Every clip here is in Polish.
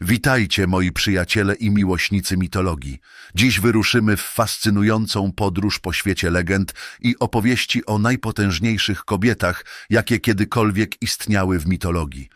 Witajcie moi przyjaciele i miłośnicy mitologii. Dziś wyruszymy w fascynującą podróż po świecie legend i opowieści o najpotężniejszych kobietach, jakie kiedykolwiek istniały w mitologii.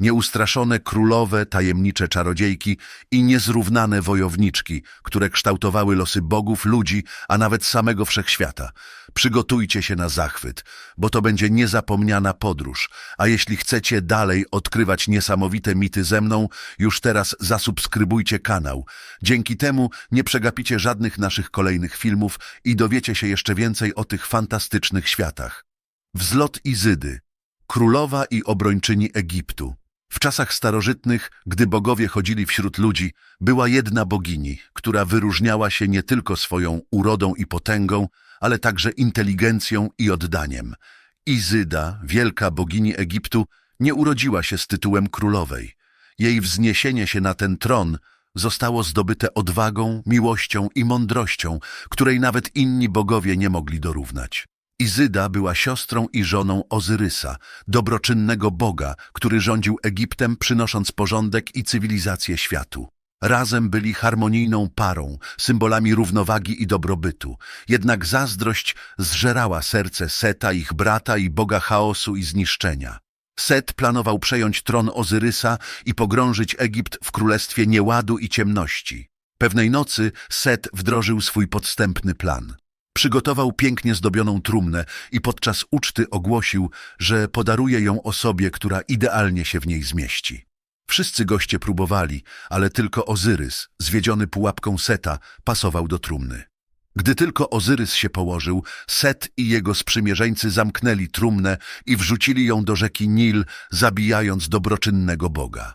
Nieustraszone królowe, tajemnicze czarodziejki i niezrównane wojowniczki, które kształtowały losy bogów, ludzi, a nawet samego wszechświata. Przygotujcie się na zachwyt, bo to będzie niezapomniana podróż. A jeśli chcecie dalej odkrywać niesamowite mity ze mną, już teraz zasubskrybujcie kanał. Dzięki temu nie przegapicie żadnych naszych kolejnych filmów i dowiecie się jeszcze więcej o tych fantastycznych światach. Wzlot Izydy, królowa i obrończyni Egiptu. W czasach starożytnych, gdy bogowie chodzili wśród ludzi, była jedna bogini, która wyróżniała się nie tylko swoją urodą i potęgą, ale także inteligencją i oddaniem. Izyda, wielka bogini Egiptu, nie urodziła się z tytułem królowej. Jej wzniesienie się na ten tron zostało zdobyte odwagą, miłością i mądrością, której nawet inni bogowie nie mogli dorównać. Izyda była siostrą i żoną Ozyrysa, dobroczynnego boga, który rządził Egiptem, przynosząc porządek i cywilizację światu. Razem byli harmonijną parą, symbolami równowagi i dobrobytu. Jednak zazdrość zżerała serce Seta, ich brata i boga chaosu i zniszczenia. Set planował przejąć tron Ozyrysa i pogrążyć Egipt w królestwie nieładu i ciemności. Pewnej nocy Set wdrożył swój podstępny plan. Przygotował pięknie zdobioną trumnę i podczas uczty ogłosił, że podaruje ją osobie, która idealnie się w niej zmieści. Wszyscy goście próbowali, ale tylko Ozyrys, zwiedziony pułapką Seta, pasował do trumny. Gdy tylko Ozyrys się położył, Set i jego sprzymierzeńcy zamknęli trumnę i wrzucili ją do rzeki Nil, zabijając dobroczynnego Boga.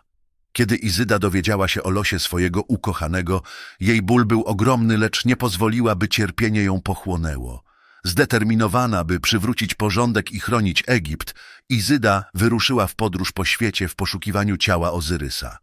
Kiedy Izyda dowiedziała się o losie swojego ukochanego, jej ból był ogromny, lecz nie pozwoliła, by cierpienie ją pochłonęło. Zdeterminowana, by przywrócić porządek i chronić Egipt, Izyda wyruszyła w podróż po świecie w poszukiwaniu ciała Ozyrysa.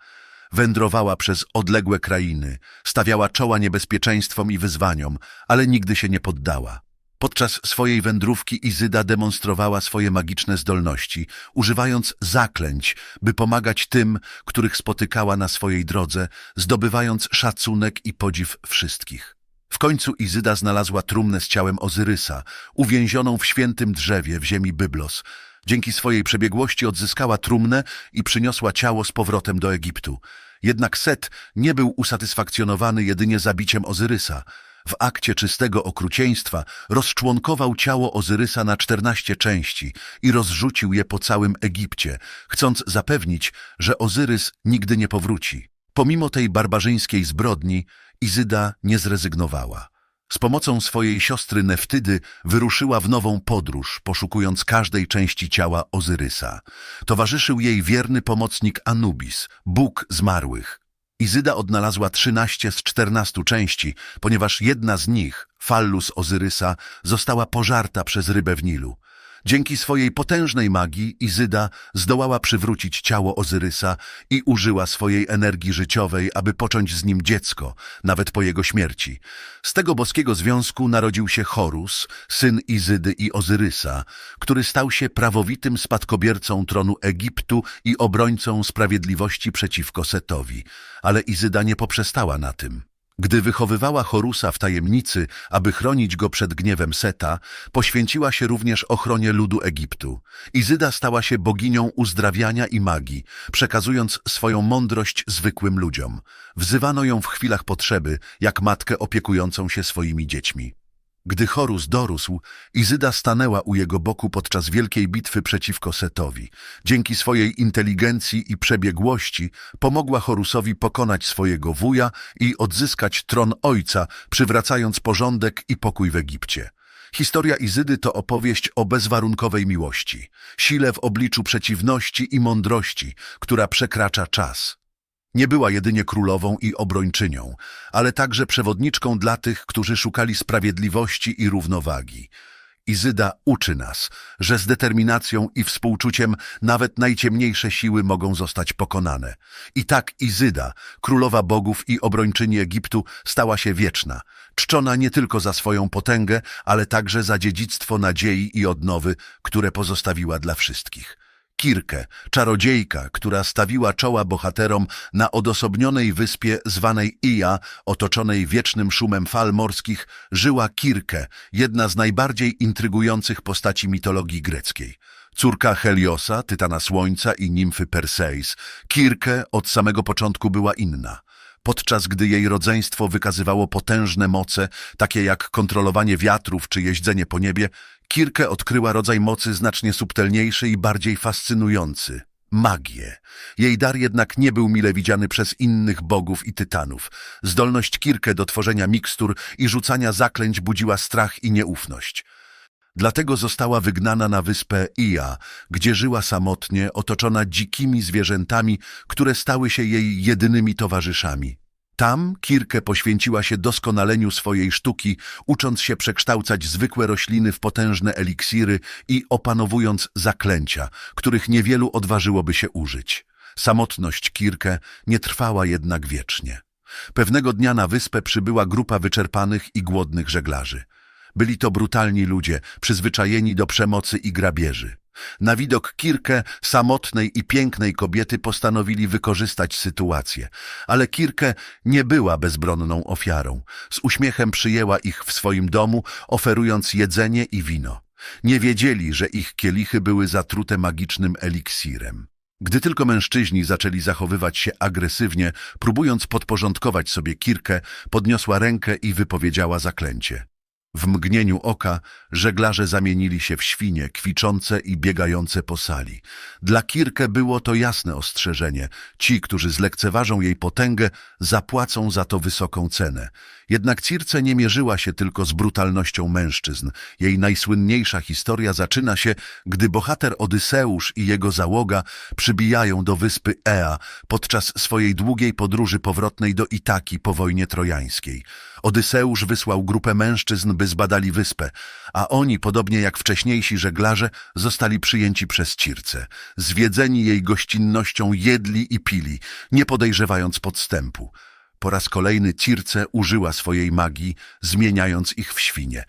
Wędrowała przez odległe krainy, stawiała czoła niebezpieczeństwom i wyzwaniom, ale nigdy się nie poddała. Podczas swojej wędrówki Izyda demonstrowała swoje magiczne zdolności, używając zaklęć, by pomagać tym, których spotykała na swojej drodze, zdobywając szacunek i podziw wszystkich. W końcu Izyda znalazła trumnę z ciałem Ozyrysa, uwięzioną w świętym drzewie w ziemi Byblos. Dzięki swojej przebiegłości odzyskała trumnę i przyniosła ciało z powrotem do Egiptu. Jednak Set nie był usatysfakcjonowany jedynie zabiciem Ozyrysa. W akcie czystego okrucieństwa rozczłonkował ciało Ozyrysa na czternaście części i rozrzucił je po całym Egipcie, chcąc zapewnić, że Ozyrys nigdy nie powróci. Pomimo tej barbarzyńskiej zbrodni, Izyda nie zrezygnowała. Z pomocą swojej siostry Neftydy wyruszyła w nową podróż, poszukując każdej części ciała Ozyrysa. Towarzyszył jej wierny pomocnik Anubis, bóg zmarłych. Izyda odnalazła 13 z 14 części, ponieważ jedna z nich, fallus Ozyrysa, została pożarta przez rybę w Nilu. Dzięki swojej potężnej magii Izyda zdołała przywrócić ciało Ozyrysa i użyła swojej energii życiowej, aby począć z nim dziecko, nawet po jego śmierci. Z tego boskiego związku narodził się Horus, syn Izydy i Ozyrysa, który stał się prawowitym spadkobiercą tronu Egiptu i obrońcą sprawiedliwości przeciwko Setowi. Ale Izyda nie poprzestała na tym. Gdy wychowywała Horusa w tajemnicy, aby chronić go przed gniewem Seta, poświęciła się również ochronie ludu Egiptu. Izyda stała się boginią uzdrawiania i magii, przekazując swoją mądrość zwykłym ludziom. Wzywano ją w chwilach potrzeby, jak matkę opiekującą się swoimi dziećmi. Gdy Horus dorósł, Izyda stanęła u jego boku podczas wielkiej bitwy przeciwko Setowi. Dzięki swojej inteligencji i przebiegłości pomogła Horusowi pokonać swojego wuja i odzyskać tron ojca, przywracając porządek i pokój w Egipcie. Historia Izydy to opowieść o bezwarunkowej miłości, sile w obliczu przeciwności i mądrości, która przekracza czas. Nie była jedynie królową i obrończynią, ale także przewodniczką dla tych, którzy szukali sprawiedliwości i równowagi. Izyda uczy nas, że z determinacją i współczuciem nawet najciemniejsze siły mogą zostać pokonane. I tak Izyda, królowa bogów i obrończyni Egiptu, stała się wieczna, czczona nie tylko za swoją potęgę, ale także za dziedzictwo nadziei i odnowy, które pozostawiła dla wszystkich. Kirkę, czarodziejka, która stawiła czoła bohaterom na odosobnionej wyspie zwanej Ija, otoczonej wiecznym szumem fal morskich, żyła Kirkę, jedna z najbardziej intrygujących postaci mitologii greckiej. Córka Heliosa, tytana słońca i nimfy Perseis, Kirkę od samego początku była inna. Podczas gdy jej rodzeństwo wykazywało potężne moce, takie jak kontrolowanie wiatrów czy jeźdzenie po niebie, Kirkę odkryła rodzaj mocy znacznie subtelniejszy i bardziej fascynujący magię. Jej dar jednak nie był mile widziany przez innych bogów i tytanów. Zdolność Kirkę do tworzenia mikstur i rzucania zaklęć budziła strach i nieufność. Dlatego została wygnana na wyspę Ija, gdzie żyła samotnie, otoczona dzikimi zwierzętami, które stały się jej jedynymi towarzyszami. Tam Kirkę poświęciła się doskonaleniu swojej sztuki, ucząc się przekształcać zwykłe rośliny w potężne eliksiry i opanowując zaklęcia, których niewielu odważyłoby się użyć. Samotność Kirkę nie trwała jednak wiecznie. Pewnego dnia na wyspę przybyła grupa wyczerpanych i głodnych żeglarzy. Byli to brutalni ludzie, przyzwyczajeni do przemocy i grabieży. Na widok Kirkę, samotnej i pięknej kobiety, postanowili wykorzystać sytuację. Ale Kirkę nie była bezbronną ofiarą. Z uśmiechem przyjęła ich w swoim domu, oferując jedzenie i wino. Nie wiedzieli, że ich kielichy były zatrute magicznym eliksirem. Gdy tylko mężczyźni zaczęli zachowywać się agresywnie, próbując podporządkować sobie Kirkę, podniosła rękę i wypowiedziała zaklęcie. W mgnieniu oka żeglarze zamienili się w świnie, kwiczące i biegające po sali. Dla Kirkę było to jasne ostrzeżenie. Ci, którzy zlekceważą jej potęgę, zapłacą za to wysoką cenę. Jednak Circe nie mierzyła się tylko z brutalnością mężczyzn. Jej najsłynniejsza historia zaczyna się, gdy bohater Odyseusz i jego załoga przybijają do wyspy Ea podczas swojej długiej podróży powrotnej do Itaki po wojnie trojańskiej. Odyseusz wysłał grupę mężczyzn, by zbadali wyspę, a oni, podobnie jak wcześniejsi żeglarze, zostali przyjęci przez Circe. Zwiedzeni jej gościnnością jedli i pili, nie podejrzewając podstępu. Po raz kolejny Circe użyła swojej magii, zmieniając ich w świnie.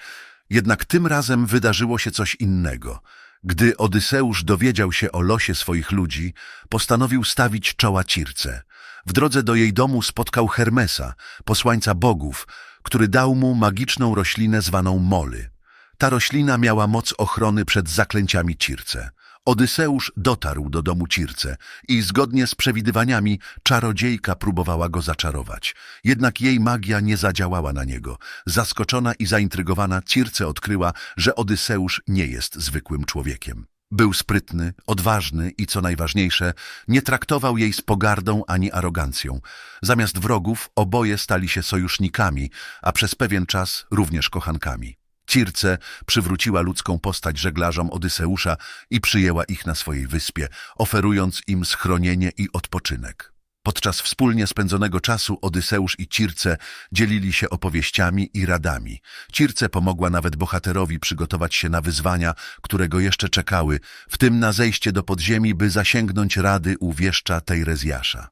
Jednak tym razem wydarzyło się coś innego. Gdy Odyseusz dowiedział się o losie swoich ludzi, postanowił stawić czoła Circe. W drodze do jej domu spotkał Hermesa, posłańca bogów, który dał mu magiczną roślinę zwaną moly. Ta roślina miała moc ochrony przed zaklęciami Circe. Odyseusz dotarł do domu Circe i zgodnie z przewidywaniami czarodziejka próbowała go zaczarować. Jednak jej magia nie zadziałała na niego. Zaskoczona i zaintrygowana Circe odkryła, że Odyseusz nie jest zwykłym człowiekiem. Był sprytny, odważny i, co najważniejsze, nie traktował jej z pogardą ani arogancją. Zamiast wrogów oboje stali się sojusznikami, a przez pewien czas również kochankami. Circe przywróciła ludzką postać żeglarzom Odyseusza i przyjęła ich na swojej wyspie, oferując im schronienie i odpoczynek. Podczas wspólnie spędzonego czasu Odyseusz i Circe dzielili się opowieściami i radami. Circe pomogła nawet bohaterowi przygotować się na wyzwania, które go jeszcze czekały, w tym na zejście do podziemi, by zasięgnąć rady u wieszcza Tejrezjasza.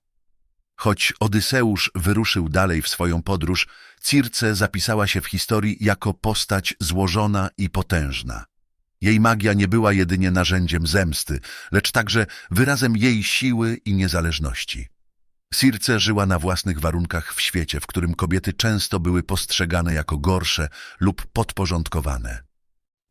Choć Odyseusz wyruszył dalej w swoją podróż, Circe zapisała się w historii jako postać złożona i potężna. Jej magia nie była jedynie narzędziem zemsty, lecz także wyrazem jej siły i niezależności. Circe żyła na własnych warunkach w świecie, w którym kobiety często były postrzegane jako gorsze lub podporządkowane.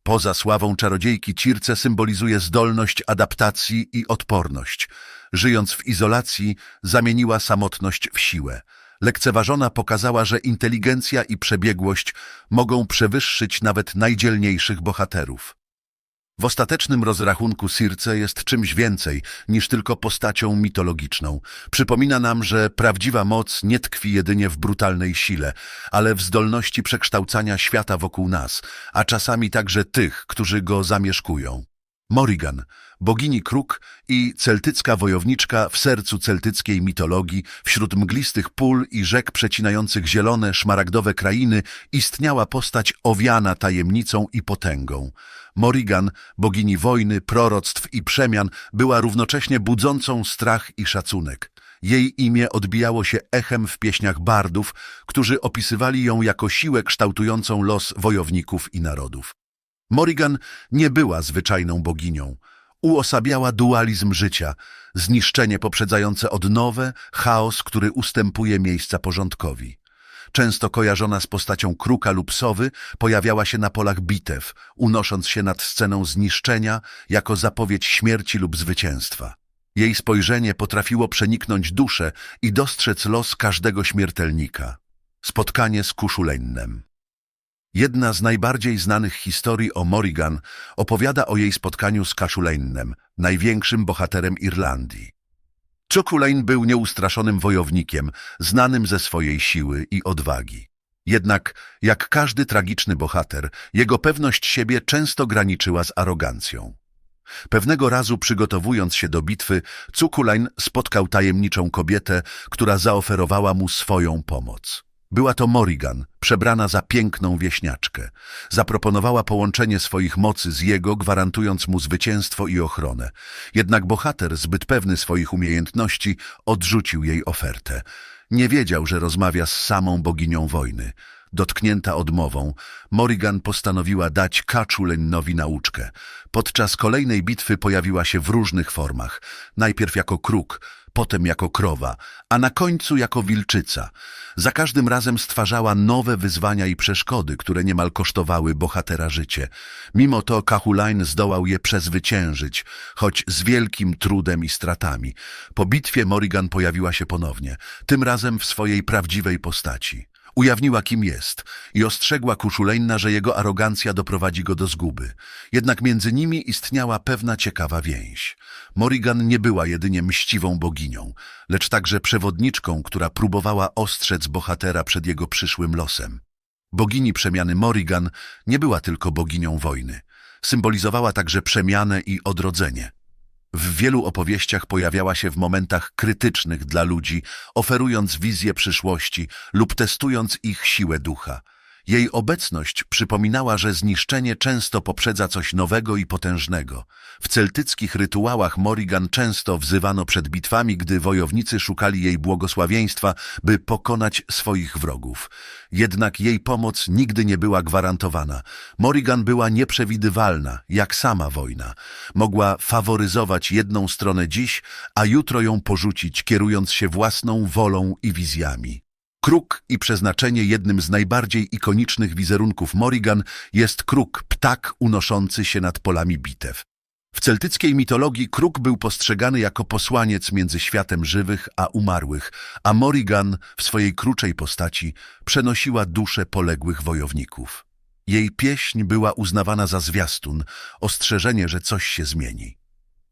Poza sławą czarodziejki Circe symbolizuje zdolność adaptacji i odporność. Żyjąc w izolacji, zamieniła samotność w siłę. Lekceważona pokazała, że inteligencja i przebiegłość mogą przewyższyć nawet najdzielniejszych bohaterów. W ostatecznym rozrachunku Circe jest czymś więcej niż tylko postacią mitologiczną. Przypomina nam, że prawdziwa moc nie tkwi jedynie w brutalnej sile, ale w zdolności przekształcania świata wokół nas, a czasami także tych, którzy go zamieszkują. Morrigan, bogini kruk i celtycka wojowniczka w sercu celtyckiej mitologii, wśród mglistych pól i rzek przecinających zielone, szmaragdowe krainy, istniała postać owiana tajemnicą i potęgą. Morrigan, bogini wojny, proroctw i przemian, była równocześnie budzącą strach i szacunek. Jej imię odbijało się echem w pieśniach bardów, którzy opisywali ją jako siłę kształtującą los wojowników i narodów. Morrigan nie była zwyczajną boginią. Uosabiała dualizm życia, zniszczenie poprzedzające odnowę, chaos, który ustępuje miejsca porządkowi. Często kojarzona z postacią kruka lub sowy, pojawiała się na polach bitew, unosząc się nad sceną zniszczenia jako zapowiedź śmierci lub zwycięstwa. Jej spojrzenie potrafiło przeniknąć duszę i dostrzec los każdego śmiertelnika. Spotkanie z Kuszulennem. Jedna z najbardziej znanych historii o Morrigan opowiada o jej spotkaniu z Kaszuleinem, największym bohaterem Irlandii. Czokulain był nieustraszonym wojownikiem, znanym ze swojej siły i odwagi. Jednak, jak każdy tragiczny bohater, jego pewność siebie często graniczyła z arogancją. Pewnego razu przygotowując się do bitwy, Cukulain spotkał tajemniczą kobietę, która zaoferowała mu swoją pomoc. Była to Morrigan, przebrana za piękną wieśniaczkę. Zaproponowała połączenie swoich mocy z jego, gwarantując mu zwycięstwo i ochronę. Jednak bohater, zbyt pewny swoich umiejętności, odrzucił jej ofertę. Nie wiedział, że rozmawia z samą boginią wojny. Dotknięta odmową, Morrigan postanowiła dać Kaczulenowi nauczkę. Podczas kolejnej bitwy pojawiła się w różnych formach. Najpierw jako kruk, potem jako krowa, a na końcu jako wilczyca. Za każdym razem stwarzała nowe wyzwania i przeszkody, które niemal kosztowały bohatera życie. Mimo to Kahulain zdołał je przezwyciężyć, choć z wielkim trudem i stratami. Po bitwie Morrigan pojawiła się ponownie, tym razem w swojej prawdziwej postaci. Ujawniła, kim jest i ostrzegła Kuszulejna, że jego arogancja doprowadzi go do zguby. Jednak między nimi istniała pewna ciekawa więź. Morrigan nie była jedynie mściwą boginią, lecz także przewodniczką, która próbowała ostrzec bohatera przed jego przyszłym losem. Bogini przemiany Morrigan nie była tylko boginią wojny. Symbolizowała także przemianę i odrodzenie. W wielu opowieściach pojawiała się w momentach krytycznych dla ludzi, oferując wizję przyszłości lub testując ich siłę ducha. Jej obecność przypominała, że zniszczenie często poprzedza coś nowego i potężnego. W celtyckich rytuałach Morrigan często wzywano przed bitwami, gdy wojownicy szukali jej błogosławieństwa, by pokonać swoich wrogów. Jednak jej pomoc nigdy nie była gwarantowana. Morrigan była nieprzewidywalna, jak sama wojna. Mogła faworyzować jedną stronę dziś, a jutro ją porzucić, kierując się własną wolą i wizjami. Kruk i przeznaczenie jednym z najbardziej ikonicznych wizerunków Morrigan jest kruk, ptak unoszący się nad polami bitew. W celtyckiej mitologii kruk był postrzegany jako posłaniec między światem żywych a umarłych, a Morrigan w swojej kruczej postaci przenosiła dusze poległych wojowników. Jej pieśń była uznawana za zwiastun, ostrzeżenie, że coś się zmieni.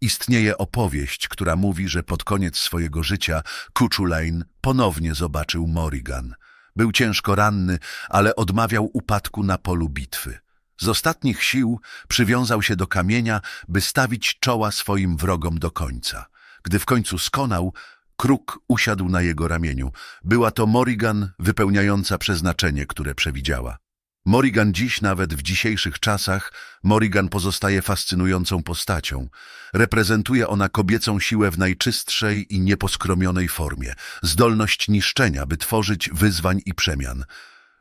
Istnieje opowieść, która mówi, że pod koniec swojego życia Kuchulain ponownie zobaczył Morrigan. Był ciężko ranny, ale odmawiał upadku na polu bitwy. Z ostatnich sił przywiązał się do kamienia, by stawić czoła swoim wrogom do końca. Gdy w końcu skonał, kruk usiadł na jego ramieniu. Była to Morrigan wypełniająca przeznaczenie, które przewidziała. Morrigan dziś, nawet w dzisiejszych czasach, Morrigan pozostaje fascynującą postacią. Reprezentuje ona kobiecą siłę w najczystszej i nieposkromionej formie, zdolność niszczenia, by tworzyć wyzwań i przemian.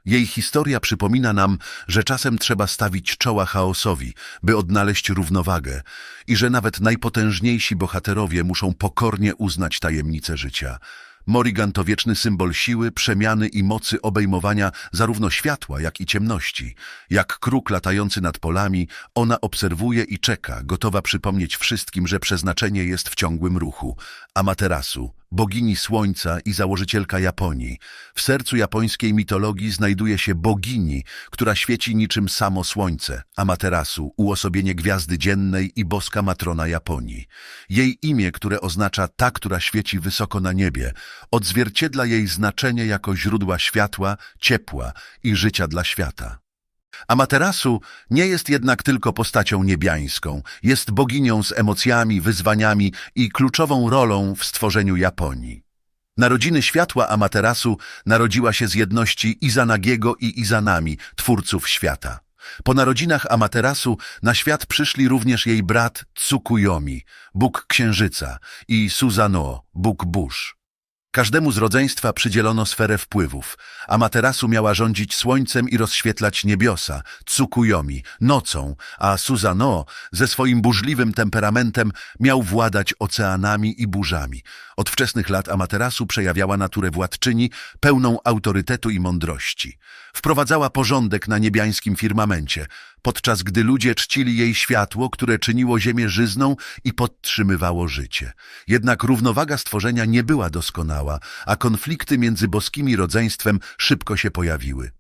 Jej historia przypomina nam, że czasem trzeba stawić czoła chaosowi, by odnaleźć równowagę i że nawet najpotężniejsi bohaterowie muszą pokornie uznać tajemnice życia. Morrigan to wieczny symbol siły, przemiany i mocy obejmowania zarówno światła, jak i ciemności. Jak kruk latający nad polami, ona obserwuje i czeka, gotowa przypomnieć wszystkim, że przeznaczenie jest w ciągłym ruchu. Amaterasu, bogini słońca i założycielka Japonii. W sercu japońskiej mitologii znajduje się bogini, która świeci niczym samo słońce, Amaterasu, uosobienie gwiazdy dziennej i boska matrona Japonii. Jej imię, które oznacza ta, która świeci wysoko na niebie, odzwierciedla jej znaczenie jako źródła światła, ciepła i życia dla świata. Amaterasu nie jest jednak tylko postacią niebiańską, jest boginią z emocjami, wyzwaniami i kluczową rolą w stworzeniu Japonii. Narodziny światła Amaterasu narodziła się z jedności Izanagiego i Izanami, twórców świata. Po narodzinach Amaterasu na świat przyszli również jej brat Tsukuyomi, bóg księżyca, i Suzano, bóg burz. Każdemu z rodzeństwa przydzielono sferę wpływów. Amaterasu miała rządzić słońcem i rozświetlać niebiosa, Tsukuyomi, nocą, a Susano ze swoim burzliwym temperamentem miał władać oceanami i burzami. Od wczesnych lat Amaterasu przejawiała naturę władczyni, pełną autorytetu i mądrości. Wprowadzała porządek na niebiańskim firmamencie, podczas gdy ludzie czcili jej światło, które czyniło ziemię żyzną i podtrzymywało życie. Jednak równowaga stworzenia nie była doskonała, a konflikty między boskimi rodzeństwem szybko się pojawiły.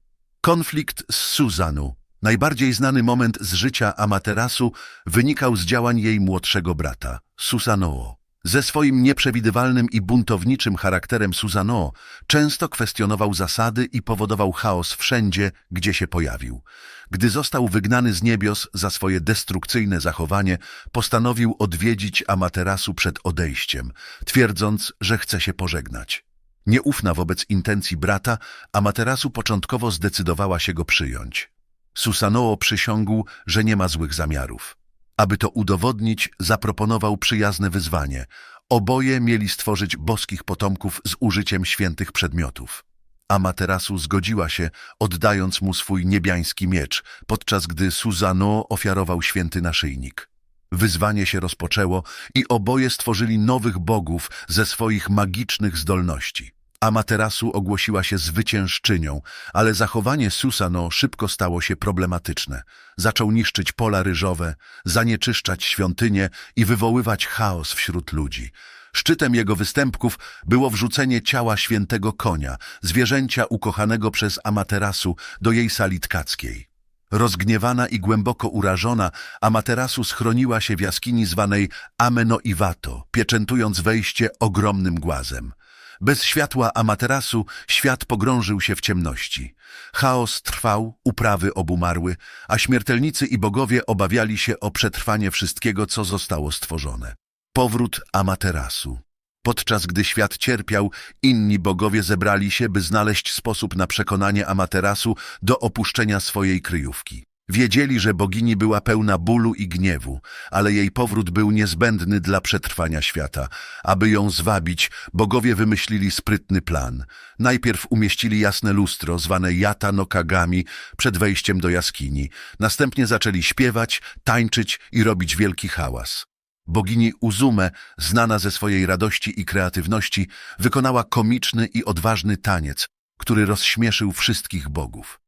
Konflikt z Suzanu, najbardziej znany moment z życia Amaterasu, wynikał z działań jej młodszego brata, Susanoo. Ze swoim nieprzewidywalnym i buntowniczym charakterem Susanoo często kwestionował zasady i powodował chaos wszędzie, gdzie się pojawił. Gdy został wygnany z niebios za swoje destrukcyjne zachowanie, postanowił odwiedzić Amaterasu przed odejściem, twierdząc, że chce się pożegnać. Nieufna wobec intencji brata, Amaterasu początkowo zdecydowała się go przyjąć. Susanoo przysiągł, że nie ma złych zamiarów. Aby to udowodnić, zaproponował przyjazne wyzwanie. Oboje mieli stworzyć boskich potomków z użyciem świętych przedmiotów. Amaterasu zgodziła się, oddając mu swój niebiański miecz, podczas gdy Suzano ofiarował święty naszyjnik. Wyzwanie się rozpoczęło i oboje stworzyli nowych bogów ze swoich magicznych zdolności. Amaterasu ogłosiła się zwyciężczynią, ale zachowanie Susano szybko stało się problematyczne. Zaczął niszczyć pola ryżowe, zanieczyszczać świątynie i wywoływać chaos wśród ludzi. Szczytem jego występków było wrzucenie ciała świętego konia, zwierzęcia ukochanego przez Amaterasu, do jej sali tkackiej. Rozgniewana i głęboko urażona, Amaterasu schroniła się w jaskini zwanej Ameno Iwato, pieczętując wejście ogromnym głazem. Bez światła Amaterasu świat pogrążył się w ciemności. Chaos trwał, uprawy obumarły, a śmiertelnicy i bogowie obawiali się o przetrwanie wszystkiego, co zostało stworzone. Powrót Amaterasu. Podczas gdy świat cierpiał, inni bogowie zebrali się, by znaleźć sposób na przekonanie Amaterasu do opuszczenia swojej kryjówki. Wiedzieli, że bogini była pełna bólu i gniewu, ale jej powrót był niezbędny dla przetrwania świata. Aby ją zwabić, bogowie wymyślili sprytny plan. Najpierw umieścili jasne lustro, zwane Yata no Kagami, przed wejściem do jaskini. Następnie zaczęli śpiewać, tańczyć i robić wielki hałas. Bogini Uzume, znana ze swojej radości i kreatywności, wykonała komiczny i odważny taniec, który rozśmieszył wszystkich bogów.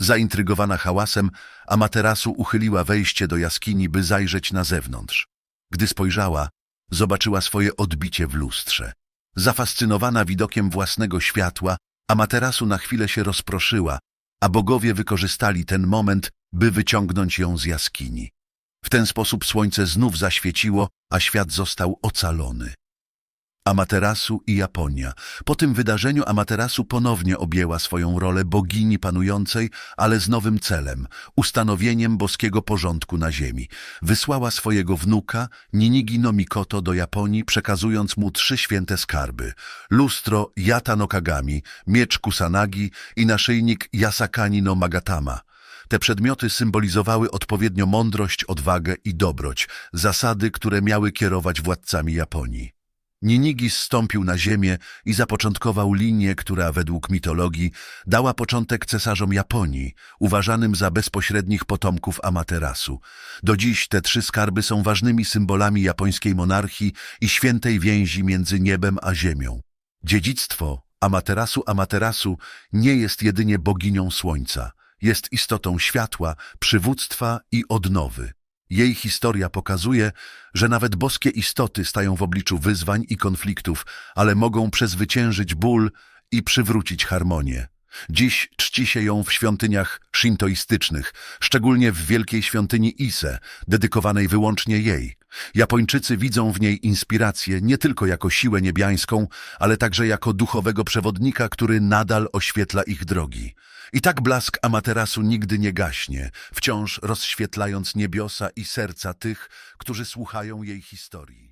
Zaintrygowana hałasem, Amaterasu uchyliła wejście do jaskini, by zajrzeć na zewnątrz. Gdy spojrzała, zobaczyła swoje odbicie w lustrze. Zafascynowana widokiem własnego światła, Amaterasu na chwilę się rozproszyła, a bogowie wykorzystali ten moment, by wyciągnąć ją z jaskini. W ten sposób słońce znów zaświeciło, a świat został ocalony. Amaterasu i Japonia. Po tym wydarzeniu Amaterasu ponownie objęła swoją rolę bogini panującej, ale z nowym celem – ustanowieniem boskiego porządku na ziemi. Wysłała swojego wnuka, Ninigi no Mikoto, do Japonii, przekazując mu trzy święte skarby – lustro Yata no Kagami, miecz Kusanagi i naszyjnik Yasakani no Magatama. Te przedmioty symbolizowały odpowiednio mądrość, odwagę i dobroć, zasady, które miały kierować władcami Japonii. Ninigi zstąpił na ziemię i zapoczątkował linię, która według mitologii dała początek cesarzom Japonii, uważanym za bezpośrednich potomków Amaterasu. Do dziś te trzy skarby są ważnymi symbolami japońskiej monarchii i świętej więzi między niebem a ziemią. Dziedzictwo Amaterasu Amaterasu nie jest jedynie boginią słońca, jest istotą światła, przywództwa i odnowy. Jej historia pokazuje, że nawet boskie istoty stają w obliczu wyzwań i konfliktów, ale mogą przezwyciężyć ból i przywrócić harmonię. Dziś czci się ją w świątyniach shintoistycznych, szczególnie w wielkiej świątyni Ise, dedykowanej wyłącznie jej. Japończycy widzą w niej inspirację nie tylko jako siłę niebiańską, ale także jako duchowego przewodnika, który nadal oświetla ich drogi. I tak blask Amaterasu nigdy nie gaśnie, wciąż rozświetlając niebiosa i serca tych, którzy słuchają jej historii.